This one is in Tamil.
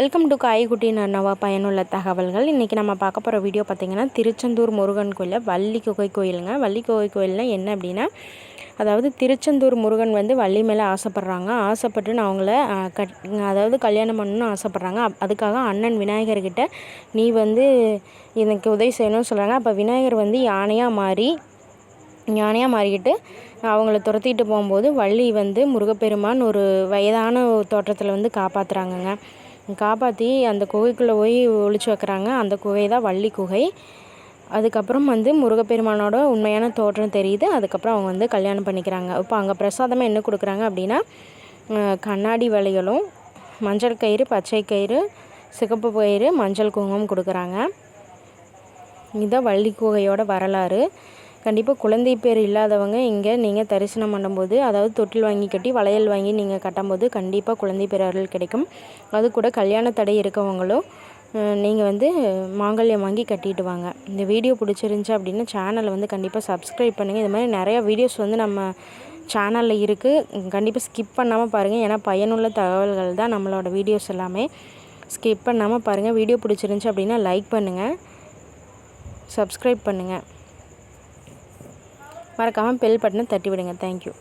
வெல்கம் டு காய்குட்டி நன்னவா பயனுள்ள தகவல்கள். இன்றைக்கி நம்ம பார்க்க போகிற வீடியோ பார்த்திங்கன்னா திருச்செந்தூர் முருகன் கோயிலில் வள்ளி குகை கோயிலுங்க. வள்ளி குகை கோயில்னால் என்ன அப்படின்னா அதாவது திருச்செந்தூர் முருகன் வந்து வள்ளி மேலே ஆசைப்பட்றாங்க. ஆசைப்பட்டு நான் அவங்கள கட் அதாவது கல்யாணம் பண்ணணும்னு ஆசைப்பட்றாங்க. அதுக்காக அண்ணன் விநாயகர்கிட்ட நீ வந்து எனக்கு உதவி செய்யணும்னு சொல்கிறாங்க அப்போ விநாயகர் வந்து யானையாக மாறி யானையாக மாறிக்கிட்டு அவங்கள துரத்திட்டு போகும்போது வள்ளி வந்து முருகப்பெருமான் ஒரு வயதான தோற்றத்தில் வந்து காப்பாற்றுறாங்கங்க காப்பாற்றி அந்த குகைக்குள்ளே போய் ஒழிச்சு வைக்கிறாங்க. அந்த குகை தான் வள்ளி குகை. அதுக்கப்புறம் வந்து முருகப்பெருமானோட உண்மையான தோற்றம் தெரியுது. அதுக்கப்புறம் அவங்க வந்து கல்யாணம் பண்ணிக்கிறாங்க. இப்போ அங்கே பிரசாதமாக என்ன கொடுக்குறாங்க அப்படின்னா கண்ணாடி வளையலும் மஞ்சள் கயிறு பச்சை கயிறு சிகப்பு பயிறு மஞ்சள் குங்குமம் கொடுக்குறாங்க. இதுதான் வள்ளி குகையோட வரலாறு. கண்டிப்பாக குழந்தை பேர் இல்லாதவங்க இங்கே நீங்கள் தரிசனம் பண்ணும்போது அதாவது தொட்டில் வாங்கி கட்டி வளையல் வாங்கி நீங்கள் கட்டும்போது கண்டிப்பாக குழந்தை பேர் அருள் கிடைக்கும். அது கூட கல்யாண தடை இருக்கவங்களும் நீங்கள் வந்து மாங்கல்யம் வாங்கி கட்டிட்டு வாங்க. இந்த வீடியோ பிடிச்சிருந்துச்சி அப்படின்னா சேனலை வந்து கண்டிப்பாக சப்ஸ்கிரைப் பண்ணுங்கள் இது மாதிரி நிறையா வீடியோஸ் வந்து நம்ம சேனலில் இருக்குது கண்டிப்பாக ஸ்கிப் பண்ணாமல் பாருங்கள் ஏன்னா பயனுள்ள தகவல்கள் தான் நம்மளோட வீடியோஸ் எல்லாமே. ஸ்கிப் பண்ணாமல் பாருங்கள் வீடியோ பிடிச்சிருந்துச்சி அப்படின்னா லைக் பண்ணுங்கள் சப்ஸ்கிரைப் பண்ணுங்கள் மறக்காமல் பெல் பட்டனை தட்டி விடுங்க தேங்க்யூ